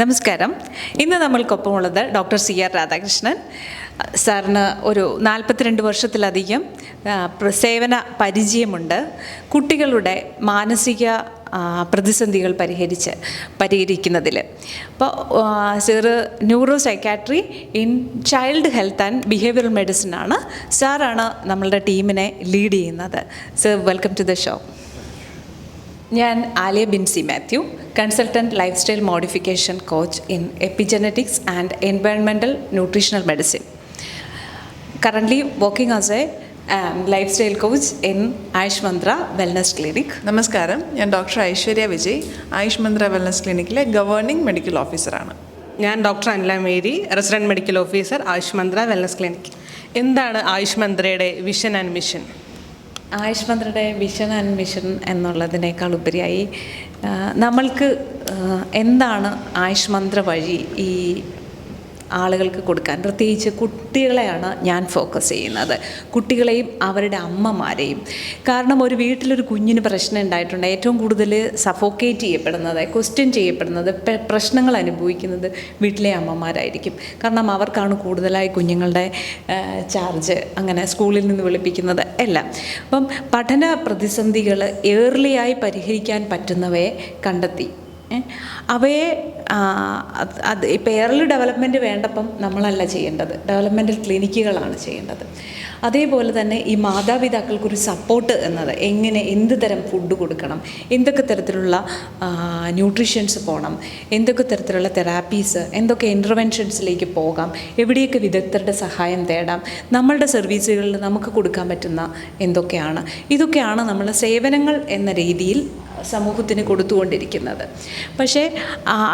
നമസ്കാരം. ഇന്ന് നമ്മൾക്കൊപ്പമുള്ളത് ഡോക്ടർ സി ആർ രാധാകൃഷ്ണൻ. സാറിന് ഒരു നാൽപ്പത്തിരണ്ട് വർഷത്തിലധികം സേവന പരിചയമുണ്ട്. കുട്ടികളുടെ മാനസിക പ്രതിസന്ധികൾ പരിഹരിച്ച് പരിഹരിക്കുന്നതിൽ അപ്പോൾ sir neuro psychiatry in child health and behavioural medicine ആണ് സാറാണ് നമ്മളുടെ ടീമിനെ ലീഡ് ചെയ്യുന്നത്. Sir welcome to the show. ഞാൻ Aliya Binsy Mathew consultant lifestyle modification coach in epigenetics and എൻവയൺമെന്റൽ nutritional medicine currently working as a lifestyle coach in Ayush Mantra wellness clinic നമസ്കാരം. ഞാൻ doctor Aishwarya Vijay Ayush Mantra wellness ക്ലിനിക്കിലെ governing medical ഓഫീസറാണ് ഞാൻ doctor Anila Mary resident medical officer Ayush Mantra wellness clinic എന്താണ് ആയുഷ് മന്ത്രയുടെ vision and mission? Ayush മന്ത്രിയുടെ vision and mission എന്നുള്ളതിനേക്കാൾ ഉപരിയായി നമ്മൾക്ക് എന്താണ് ആയുഷ് മന്ത്ര വഴി ഈ ആളുകൾക്ക് കൊടുക്കാൻ. പ്രത്യേകിച്ച് കുട്ടികളെയാണ് ഞാൻ ഫോക്കസ് ചെയ്യുന്നത്. കുട്ടികളെയും അവരുടെ അമ്മമാരെയും. കാരണം ഒരു വീട്ടിലൊരു കുഞ്ഞിന് പ്രശ്നം ഉണ്ടായിട്ടുണ്ട്. ഏറ്റവും കൂടുതൽ സഫോക്കേറ്റ് ചെയ്യപ്പെടുന്നത് ക്വസ്റ്റ്യൻ ചെയ്യപ്പെടുന്നത് പ്രശ്നങ്ങൾ അനുഭവിക്കുന്നത് വീട്ടിലെ അമ്മമാരായിരിക്കും. കാരണം അവർക്കാണ് കൂടുതലായി കുഞ്ഞുങ്ങളുടെ ചാർജ് അങ്ങനെ സ്കൂളിൽ നിന്ന് വിളിപ്പിക്കുന്നത് എല്ലാം. അപ്പം പഠന പ്രതിസന്ധികൾ ഏർലിയായി പരിഹരിക്കാൻ പറ്റുന്നവയെ കണ്ടെത്തി? അവയെ അത് ഇപ്പോൾ എയർലി ഡെവലപ്മെന്റ് വേണ്ടപ്പം നമ്മളല്ല ചെയ്യേണ്ടത്. ഡെവലപ്മെന്റൽ ക്ലിനിക്കുകളാണ് ചെയ്യേണ്ടത്. അതേപോലെ തന്നെ ഈ മാതാപിതാക്കൾക്കൊരു സപ്പോർട്ട് എന്നത് എങ്ങനെ എന്ത് തരം ഫുഡ് കൊടുക്കണം എന്തൊക്കെ തരത്തിലുള്ള ന്യൂട്രീഷ്യൻസ് പോകണം എന്തൊക്കെ തരത്തിലുള്ള തെറാപ്പീസ് എന്തൊക്കെ ഇന്റർവെൻഷൻസിലേക്ക് പോകാം എവിടെയൊക്കെ വിദഗ്ധരുടെ സഹായം തേടാം നമ്മളുടെ സർവീസുകളിൽ നമുക്ക് കൊടുക്കാൻ പറ്റുന്ന എന്തൊക്കെയാണ്? ഇതൊക്കെയാണ് നമ്മൾ സേവനങ്ങൾ എന്ന രീതിയിൽ സമൂഹത്തിന് കൊടുത്തുകൊണ്ടിരിക്കുന്നത്. പക്ഷേ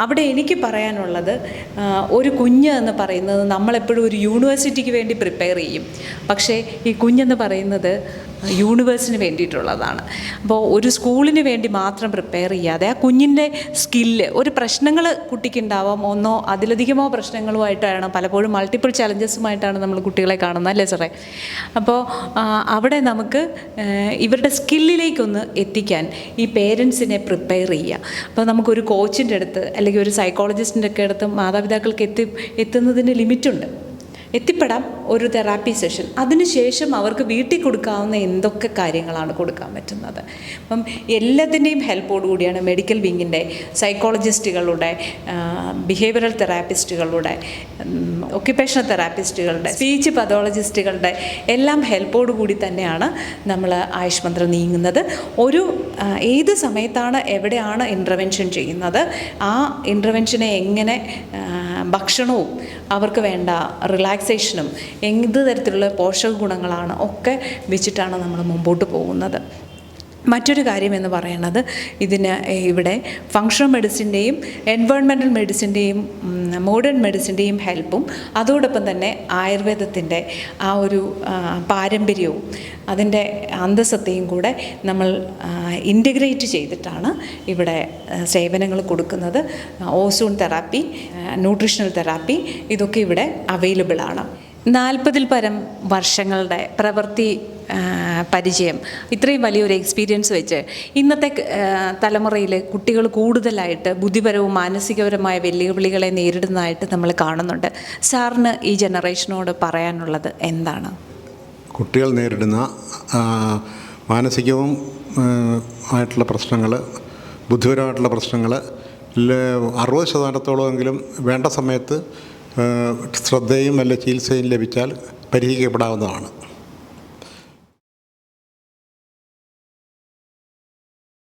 അവിടെ എനിക്ക് പറയാനുള്ളത് ഒരു കുഞ്ഞ് എന്ന് പറയുന്നത് നമ്മളെപ്പോഴും ഒരു യൂണിവേഴ്സിറ്റിക്ക് വേണ്ടി പ്രിപ്പയർ ചെയ്യും. പക്ഷേ ഈ കുഞ്ഞെന്ന് പറയുന്നത് യൂണിവേഴ്സിന് വേണ്ടിയിട്ടുള്ളതാണ്. അപ്പോൾ ഒരു സ്കൂളിന് വേണ്ടി മാത്രം പ്രിപ്പയർ ചെയ്യാതെ ആ കുഞ്ഞിന്റെ സ്കില്ല് ഒരു പ്രശ്നങ്ങൾ കുട്ടിക്കുണ്ടാവാം ഒന്നോ അതിലധികമോ പ്രശ്നങ്ങളുമായിട്ടാണ് പലപ്പോഴും മൾട്ടിപ്പിൾ ചലഞ്ചസുമായിട്ടാണ് നമ്മൾ കുട്ടികളെ കാണുന്നത് അല്ലേ സാറേ? അപ്പോൾ അവിടെ നമുക്ക് ഇവരുടെ സ്കില്ലിലേക്കൊന്ന് എത്തിക്കാൻ ഈ പേരൻസിനെ പ്രിപ്പയർ ചെയ്യുക. അപ്പോൾ നമുക്കൊരു കോച്ചിന്റെ അടുത്ത് അല്ലെങ്കിൽ ഒരു സൈക്കോളജിസ്റ്റിന്റെ ഒക്കെ അടുത്ത് മാതാപിതാക്കൾക്ക് എത്തി എത്തുന്നതിന് ലിമിറ്റുണ്ട് എത്തിപ്പെടാം ഒരു തെറാപ്പി സെഷൻ അതിനുശേഷം അവർക്ക് വീട്ടിൽ കൊടുക്കാവുന്ന എന്തൊക്കെ കാര്യങ്ങളാണ് കൊടുക്കാൻ പറ്റുന്നത്? അപ്പം എല്ലാത്തിന്റെയും ഹെൽപ്പോട് കൂടിയാണ് മെഡിക്കൽ വിങ്ങിന്റെ സൈക്കോളജിസ്റ്റുകളുടെ ബിഹേവിയറൽ തെറാപ്പിസ്റ്റുകളുടെ ഒക്യുപ്പേഷണൽ തെറാപ്പിസ്റ്റുകളുടെ സ്പീച്ച് പതോളജിസ്റ്റുകളുടെ എല്ലാം ഹെൽപ്പോട് കൂടി തന്നെയാണ് നമ്മൾ ആയുഷ് മന്ത്രം നീങ്ങുന്നത്. ഒരു ഏത് സമയത്താണ് എവിടെയാണ് ഇന്റർവെൻഷൻ ചെയ്യുന്നത്? ആ ഇന്റർവെൻഷനെ എങ്ങനെ ഭക്ഷണവും അവർക്ക് വേണ്ട റിലാക്സേഷനും എന്ത് തരത്തിലുള്ള പോഷക ഗുണങ്ങളാണ് ഒക്കെ വെച്ചിട്ടാണ് നമ്മൾ മുമ്പോട്ട് പോകുന്നത്. മറ്റൊരു കാര്യം എന്ന് പറയുന്നത് ഇതിന് ഇവിടെ ഫങ്ഷണൽ മെഡിസിന്റെയും എൻവയോൺമെന്റൽ മെഡിസിന്റെയും മോഡേൺ മെഡിസിന്റെയും ഹെൽപ്പും അതോടൊപ്പം തന്നെ ആയുർവേദത്തിന്റെ ആ ഒരു പാരമ്പര്യവും അതിന്റെ അന്തസ്സത്തെയും കൂടെ നമ്മൾ ഇന്റഗ്രേറ്റ് ചെയ്തിട്ടാണ് ഇവിടെ സേവനങ്ങൾ കൊടുക്കുന്നത്. ഓസോൺ തെറാപ്പി ന്യൂട്രീഷണൽ തെറാപ്പി ഇതൊക്കെ ഇവിടെ അവൈലബിൾ ആണ്. നാൽപ്പതിൽ പരം വർഷങ്ങളുടെ പ്രവൃത്തി പരിചയം. ഇത്രയും വലിയൊരു എക്സ്പീരിയൻസ് വെച്ച് ഇന്നത്തെ തലമുറയിൽ കുട്ടികൾ കൂടുതലായിട്ട് ബുദ്ധിപരവും മാനസികപരമായ വെല്ലുവിളികളെ നേരിടുന്നതായിട്ട് നമ്മൾ കാണുന്നുണ്ട്. സാറിന് ഈ ജനറേഷനോട് പറയാനുള്ളത് എന്താണ്? കുട്ടികൾ നേരിടുന്ന മാനസികവും ആയിട്ടുള്ള പ്രശ്നങ്ങൾ ബുദ്ധിപരമായിട്ടുള്ള പ്രശ്നങ്ങൾ അറുപത് ശതമാനത്തോളമെങ്കിലും വേണ്ട സമയത്ത് ശ്രദ്ധയും നല്ല ചികിത്സയും ലഭിച്ചാൽ പരിഹരിക്കപ്പെടാവുന്നതാണ്.